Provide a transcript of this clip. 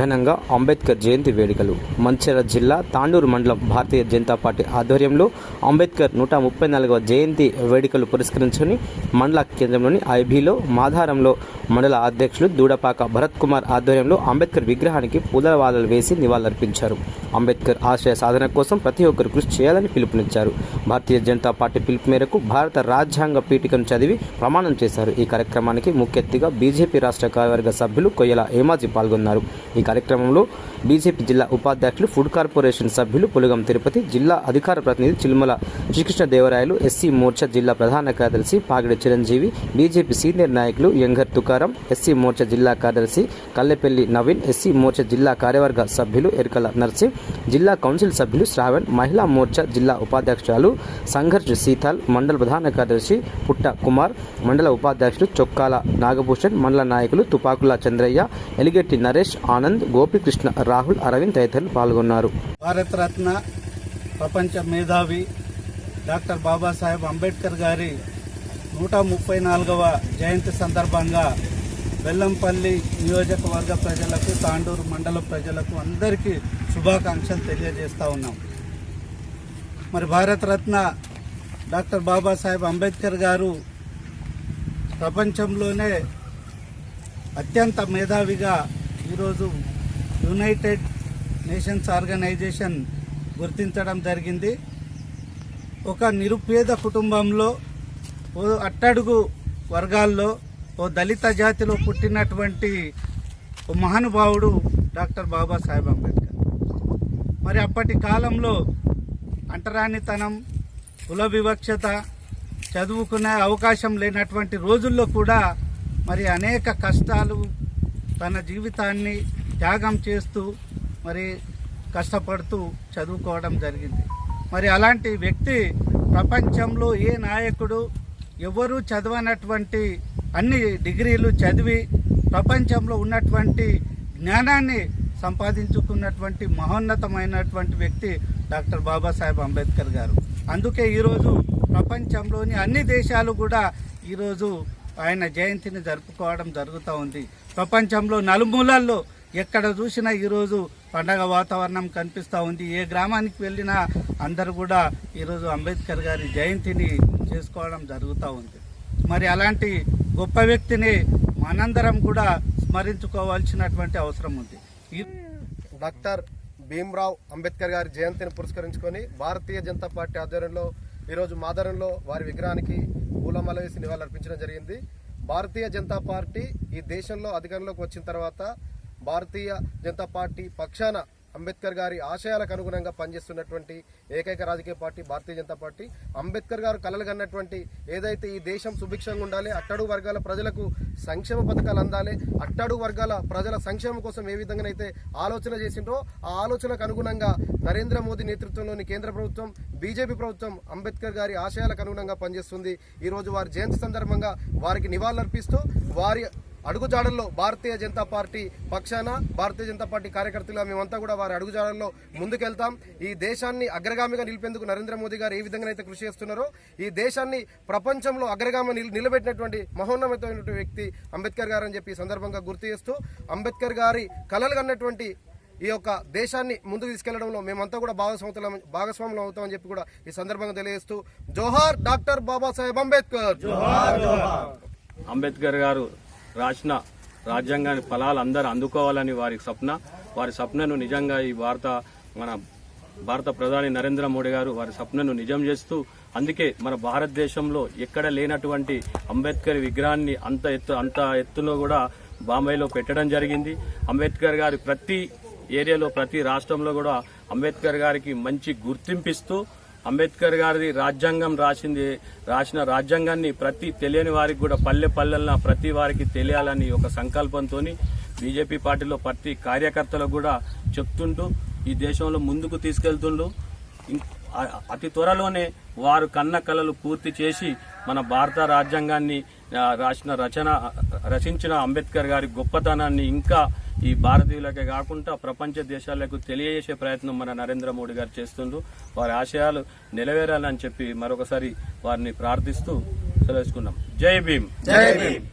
ఘనంగా అంబేద్కర్ జయంతి వేడుకలు. మంచిర్యాల జిల్లా తాండూరు మండలం భారతీయ జనతా పార్టీ ఆధ్వర్యంలో అంబేద్కర్ నూట ముప్పై నాలుగవ జయంతి వేడుకలు పురస్కరించుకొని మండల కేంద్రంలోని ఐబీలో మాధారంలో మండల అధ్యక్షులు దూడపాక భరత్ కుమార్ ఆధ్వర్యంలో అంబేద్కర్ విగ్రహానికి పూలవాలలు వేసి నివాళులర్పించారు. అంబేద్కర్ ఆశయ సాధన కోసం ప్రతి ఒక్కరు కృషి చేయాలని పిలుపునిచ్చారు. భారతీయ జనతా పార్టీ పిలుపు మేరకు భారత రాజ్యాంగ పీఠికను చదివి ప్రమాణం చేశారు. ఈ కార్యక్రమానికి ముఖ్య అతిథిగా బీజేపీ రాష్ట్ర కార్యవర్గ సభ్యులు కొయ్యల ఏమాజీ పాల్గొన్నారు. ఈ కార్యక్రమంలో బీజేపీ జిల్లా ఉపాధ్యక్షులు ఫుడ్ కార్పొరేషన్ సభ్యులు పులగం తిరుపతి జిల్లా అధికార ప్రతినిధి చిల్మల శ్రీకృష్ణ దేవరాయలు ఎస్సీ మోర్చా జిల్లా ప్రధాన కార్యదర్శి పాగిడి చిరంజీవి బీజేపీ సీనియర్ నాయకులు యంగర్ తుకారం ఎస్సీ మోర్చా జిల్లా కార్యదర్శి కల్లెపల్లి నవీన్ ఎస్సీ మోర్చా జిల్లా కార్యవర్గ సభ్యులు ఎరుకల నర్సింగ్ జిల్లా కౌన్సిల్ సభ్యులు శ్రావణ్ మహిళా మోర్చా జిల్లా ఉపాధ్యక్షురాలు సంఘర్ష్ సీతాల్ మండల ప్రధాన కార్యదర్శి పుట్ట కుమార్ మండల ఉపాధ్యక్షులు చొక్కాల నాగభూషణ్ మండల నాయకులు తుపాకుల చంద్రయ్య ఎలిగెట్టి నరేష్ ఆనంద్ గోపికృష్ణ రాహుల్ అరవింద్ తదితరులు పాల్గొన్నారు. భారతరత్న ప్రపంచ మేధావి డాక్టర్ బాబాసాహెబ్ అంబేద్కర్ గారి నూట ముప్పై నాలుగవ జయంతి సందర్భంగా బెల్లంపల్లి నియోజకవర్గ ప్రజలకు తాండూరు మండల ప్రజలకు అందరికీ శుభాకాంక్షలు తెలియజేస్తూ ఉన్నాం. మరి భారతరత్న డాక్టర్ బాబాసాహెబ్ అంబేద్కర్ గారు ప్రపంచంలోనే అత్యంత మేధావిగా ఈరోజు యునైటెడ్ నేషన్స్ ఆర్గనైజేషన్ గుర్తించడం జరిగింది. ఒక నిరుపేద కుటుంబంలో ఓ అట్టడుగు వర్గాల్లో ఓ దళిత జాతిలో పుట్టినటువంటి ఓ మహానుభావుడు డాక్టర్ బాబాసాహెబ్ అంబేద్కర్. మరి అప్పటి కాలంలో అంటరానితనం కుల వివక్షత చదువుకునే అవకాశం లేనటువంటి రోజుల్లో కూడా మరి అనేక కష్టాలు తన జీవితాన్ని త్యాగం చేస్తూ మరి కష్టపడుతూ చదువుకోవడం జరిగింది. మరి అలాంటి వ్యక్తి ప్రపంచంలో ఏ నాయకుడు ఎవరు చదవనటువంటి అన్ని డిగ్రీలు చదివి ప్రపంచంలో ఉన్నటువంటి జ్ఞానాన్ని సంపాదించుకున్నటువంటి మహోన్నతమైనటువంటి వ్యక్తి డాక్టర్ బాబాసాహెబ్ అంబేద్కర్ గారు. అందుకే ఈరోజు ప్రపంచంలోని అన్ని దేశాలు కూడా ఈరోజు ఆయన జయంతిని జరుపుకోవడం జరుగుతూ ఉంది. ప్రపంచంలో నలుమూలల్లో ఎక్కడ చూసినా ఈరోజు పండగ వాతావరణం కనిపిస్తూ ఉంది. ఏ గ్రామానికి వెళ్ళినా అందరూ కూడా ఈరోజు అంబేద్కర్ గారి జయంతిని చేసుకోవడం జరుగుతూ ఉంది. మరి అలాంటి గొప్ప వ్యక్తిని మనందరం కూడా స్మరించుకోవాల్సినటువంటి అవసరం ఉంది. ఈ డాక్టర్ భీమ్రావ్ అంబేద్కర్ గారి జయంతిని పురస్కరించుకొని భారతీయ జనతా పార్టీ ఆధ్వర్యంలో ఈరోజు మాదరంలో వారి విగ్రహానికి పూలమాల వేసి నివాళులర్పించడం జరిగింది. భారతీయ జనతా పార్టీ ఈ దేశంలో అధికారంలోకి వచ్చిన తర్వాత భారతీయ జనతా పార్టీ పక్షాన అంబేద్కర్ గారి ఆశయాలకు అనుగుణంగా పనిచేస్తున్నటువంటి ఏకైక రాజకీయ పార్టీ భారతీయ జనతా పార్టీ. అంబేద్కర్ గారు కలలు కన్నటువంటి ఏదైతే ఈ దేశం సుభిక్షంగా ఉండాలి అట్టడుగు వర్గాల ప్రజలకు సంక్షేమ పథకాలు అందాలి అట్టడుగు వర్గాల ప్రజల సంక్షేమం కోసం ఏ విధంగానైతే ఆలోచన చేసిండ్రో ఆ ఆలోచనకు అనుగుణంగా నరేంద్ర మోదీ నేతృత్వంలోని కేంద్ర ప్రభుత్వం బీజేపీ ప్రభుత్వం అంబేద్కర్ గారి ఆశయాలకు అనుగుణంగా పనిచేస్తుంది. ఈరోజు వారి జయంతి సందర్భంగా వారికి నివాళులర్పిస్తూ వారి అడుగుజాడల్లో భారతీయ జనతా పార్టీ పక్షాన భారతీయ జనతా పార్టీ కార్యకర్తలుగా మేమంతా కూడా వారి అడుగుజాడల్లో ముందుకెళ్తాం. ఈ దేశాన్ని అగ్రగామిగా నిలిపేందుకు నరేంద్ర మోదీ గారు ఏ విధంగా అయితే కృషి చేస్తున్నారో ఈ దేశాన్ని ప్రపంచంలో అగ్రగామి నిల- నిలబెట్టినటువంటి మహోన్నతమైనటువంటి వ్యక్తి అంబేద్కర్ గారు అని చెప్పి ఈ సందర్భంగా గుర్తు చేస్తూ అంబేద్కర్ గారి కలలు కన్నటువంటి ఈ యొక్క దేశాన్ని ముందుకు తీసుకెళ్ళడంలో మేమంతా కూడా భాగస్వాములం భాగస్వాములు అవుతామని చెప్పి కూడా ఈ సందర్భంగా తెలియజేస్తూ జోహార్ డాక్టర్ బాబాసాహెబ్ అంబేద్కర్. అంబేద్కర్ గారు రాసిన రాజ్యాంగాన్ని ఫలాలు అందరూ అందుకోవాలని వారి స్వప్న వారి స్వప్నను నిజంగా ఈ భారత మన భారత ప్రధాని నరేంద్ర మోడీ గారు వారి స్వప్నను నిజం చేస్తూ అందుకే మన భారతదేశంలో ఎక్కడ లేనటువంటి అంబేద్కర్ విగ్రహాన్ని అంత ఎత్తు అంత ఎత్తులో కూడా బాంబేలో పెట్టడం జరిగింది. అంబేద్కర్ గారి ప్రతి ఏరియాలో ప్రతి రాష్ట్రంలో కూడా అంబేద్కర్ గారికి మంచి గుర్తింపిస్తూ అంబేద్కర్ గారిది రాజ్యాంగం రాసింది రాసిన రాజ్యాంగాన్ని ప్రతి తెలియని వారికి కూడా పల్లె పల్లెల్లో ప్రతి వారికి తెలియాలని ఒక సంకల్పంతో బీజేపీ పార్టీలో ప్రతి కార్యకర్తలకు కూడా చెప్తుంటూ ఈ దేశంలో ముందుకు తీసుకెళ్తుండు. అతి త్వరలోనే వారు కన్న కలలు పూర్తి చేసి మన భారత రాజ్యాంగాన్ని రాసిన రచన రచించిన అంబేద్కర్ గారి గొప్పతనాన్ని ఇంకా ఈ భారతీయులకే కాకుండా ప్రపంచ దేశాలకు తెలియజేసే ప్రయత్నం మన నరేంద్ర మోడీ గారు చేస్తుండ్రు వారి ఆశయాలు నెరవేరాలని చెప్పి మరొకసారి వారిని ప్రార్థిస్తూ సెలవుకున్నాం జై భీమ్. జై భీమ్.